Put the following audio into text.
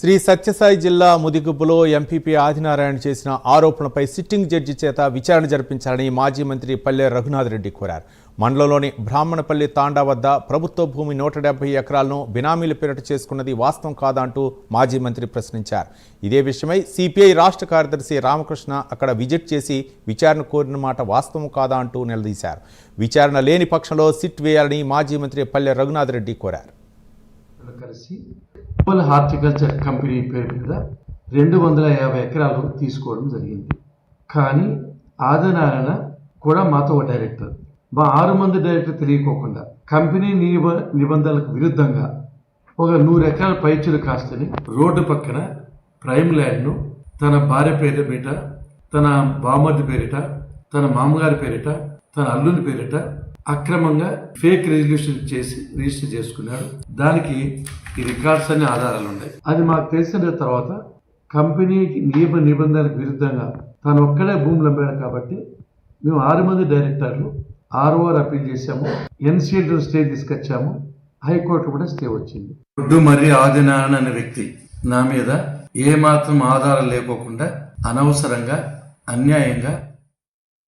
శ్రీ సత్యసాయి జిల్లా ముదిగుబ్బులో ఎంపీపీ ఆదినారాయణ చేసిన ఆరోపణలపై సిట్టింగ్ జడ్జి చేత విచారణ జరిపించాలని మాజీ మంత్రి పల్లె రఘునాథ్ రెడ్డి కోరారు. మండలంలోని బ్రాహ్మణపల్లి తాండా వద్ద ప్రభుత్వ భూమి నూట డెబ్బై ఎకరాలను బినామీల పేరిట చేసుకున్నది వాస్తవం కాదా అంటూ మాజీ మంత్రి ప్రశ్నించారు. ఇదే విషయమై సిపిఐ రాష్ట్ర కార్యదర్శి రామకృష్ణ అక్కడ విజిట్ చేసి విచారణ కోరిన మాట వాస్తవం కాదా అంటూ నిలదీశారు. విచారణ లేని పక్షంలో సిట్ వేయాలని మాజీ మంత్రి పల్లె రఘునాథ్ రెడ్డి కోరారు. కలిసి గ్లోబల్ హార్టికల్చర్ కంపెనీ పేరు మీద రెండు వందల యాభై ఎకరాలు తీసుకోవడం జరిగింది. కానీ ఆదినారాయణ కూడా మాతో డైరెక్టర్. మా ఆరు మంది డైరెక్టర్ తెలియకోకుండా కంపెనీ నియమ నిబంధనలకు విరుద్ధంగా ఒక నూరు ఎకరాల పైచులు కాస్తని రోడ్డు పక్కన ప్రైమ్ ల్యాండ్ను తన భార్య పేరు పేరిట తన బామ్మర్ది పేరిట తన మామగారి పేరిట తన అల్లుని పేరిట అక్రమంగా ఫేక్ రిజల్యూషన్ చేసి రిజిస్టర్ చేసుకున్నాడు. దానికి ఈ రికార్డ్స్ అన్ని ఆధారాలు ఉన్నాయి. అది మాకు తెలిసిన తర్వాత కంపెనీకి నియమ నిబంధనలకు విరుద్ధంగా తను ఒక్కడే భూములు అమ్మాడు కాబట్టి మేము ఆరు మంది డైరెక్టర్లు ఆర్ఓఆర్ అప్పీల్ చేశాము. ఎన్సీఎల్ స్టే తీసుకొచ్చాము. హైకోర్టు కూడా స్టే వచ్చింది. ఒడ్డు మరి ఆదినారాయణ అనే వ్యక్తి నా మీద ఏమాత్రం ఆధారం లేకోకుండా అనవసరంగా అన్యాయంగా